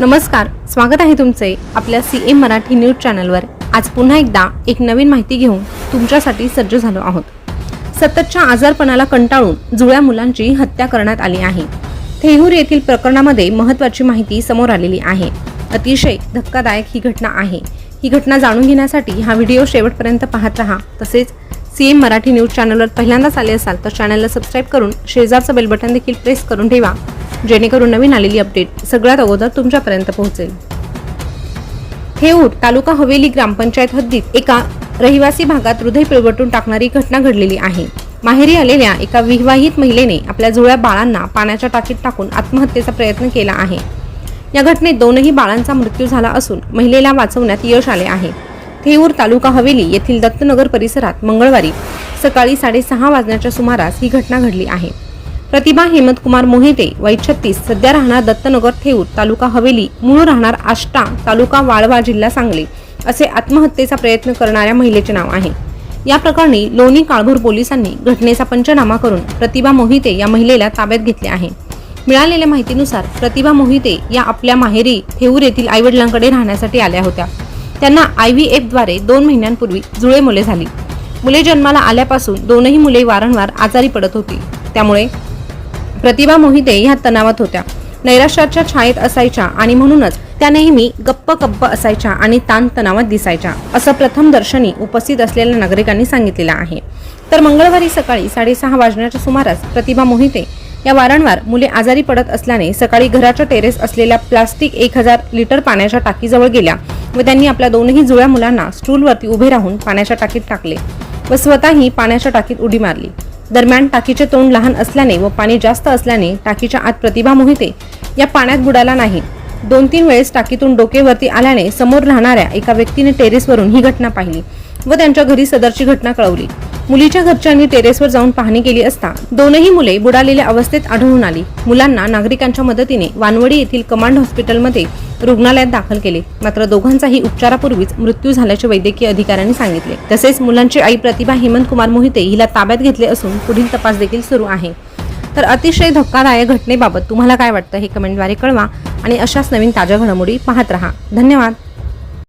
नमस्कार स्वागत आहे तुमचे आपल्या सी एम मराठी न्यूज चॅनलवर. आज पुन्हा एकदा एक नवीन माहिती घेऊन तुमच्यासाठी सज्ज झालो आहोत. सततच्या आजारपणाला कंटाळून जुळ्या मुलांची हत्या करण्यात आली आहे. थेहूर येथील प्रकरणामध्ये महत्त्वाची माहिती समोर आलेली आहे. अतिशय धक्कादायक ही घटना आहे. ही घटना जाणून घेण्यासाठी हा व्हिडिओ शेवटपर्यंत पाहत राहा. तसेच सी एम मराठी न्यूज चॅनलवर पहिल्यांदाच आले असाल तर चॅनलला सबस्क्राईब करून शेजारचं बेल बटन देखील प्रेस करून ठेवा. जेणेकरून नवीन आलेली अपडेट सगळ्यात अगोदर तुमच्यापर्यंत पोहोचेल. थेऊर तालुका हवेली ग्रामपंचायत हद्दीत एका रहिवासी भागात हृदय पिळवटून टाकणारी घटना घडलेली आहे. माहेरी आलेल्या एका विवाहित महिलेने आपल्या जुळ्या बाळांना पाण्याच्या टाकीत टाकून आत्महत्येचा प्रयत्न केला आहे. या घटनेत दोनही बाळांचा मृत्यू झाला असून महिलेला वाचवण्यात यश आले आहे. थेऊर तालुका हवेली येथील दत्तनगर परिसरात मंगळवारी सकाळी साडेसहा वाजण्याच्या सुमारास ही घटना घडली आहे. प्रतिभा हेमंतकुमार मोहिते वय छत्तीस. सध्या राहणार दत्तनगर थेऊर तालुका हवेली. मूळ राहणार आष्टा तालुका वाळवा जिल्हा सांगली. असे आत्महत्येचा प्रयत्न करणाऱ्या महिलेचे नाव आहे. या प्रकरणी लोणी काळभोर पोलिसांनी घटनेचा पंचनामा करून प्रतिभा मोहिते या महिलेला ताब्यात घेतले आहे. मिळालेल्या माहितीनुसार प्रतिभा मोहिते या आपल्या माहेरी थेऊर येथील आईवडिलांकडे राहण्यासाठी आल्या होत्या. त्यांना आय व्ही एफद्वारे दोन महिन्यांपूर्वी जुळे मुले झाली. मुले जन्माला आल्यापासून दोनही मुले वारंवार आजारी पडत होती. त्यामुळे प्रतिभा मोहिते ह्या तणावात होत्या. नैराश्याच्या छायेत असायच्या आणि म्हणूनच त्या नेहमी गप्प गप्प असायच्या आणि ताणतणावात दिसायच्या असं प्रथम दर्शनी उपस्थित असलेल्या नागरिकांनी सांगितलेलं आहे. तर मंगळवारी सकाळी साडेसहा वाजण्याच्या सुमारास प्रतिभा मोहिते या वारंवार मुले आजारी पडत असल्याने सकाळी घराच्या टेरेस असलेल्या प्लास्टिक एक हजार लिटर पाण्याच्या टाकीजवळ गेल्या व त्यांनी आपल्या दोनही जुळ्या मुलांना स्टूलवरती उभे राहून पाण्याच्या टाकीत टाकले व स्वतःही पाण्याच्या टाकीत उडी मारली. दरम्यान टाकीचे तोंड लहान असल्याने व पाणी जास्त असल्याने टाकीच्या आत प्रतिभा मोहिते या पाण्यात बुडाला नाही. दोन तीन वेळेस टाकीतून डोकेवरती आल्याने समोर राहणाऱ्या एका व्यक्तीने टेरेसवरून ही घटना पाहिली व त्यांच्या घरी सदरची घटना कळवली. मुलीच्या घरच्यांनी टेरेसवर जाऊन पाहणी केली असता दोनही मुले बुडालेल्या अवस्थेत आढळून आली. मुलांना नागरिकांच्या मदतीने वानवडी येथील कमांड हॉस्पिटलमध्ये रुग्णालयात दाखल केले. मात्र दोघांचाही उपचारापूर्वीच मृत्यू झाल्याचे वैद्यकीय अधिकाऱ्यांनी सांगितले. तसेच मुलांची आई प्रतिभा हेमंत कुमार मोहिते हिला ताब्यात घेतले असून पुढील तपास देखील सुरू आहे. तर अतिशय धक्कादायक घटनेबाबत तुम्हाला काय वाटतं हे कमेंटद्वारे कळवा आणि अशाच नवीन ताज्या घडामोडी पाहत रहा. धन्यवाद.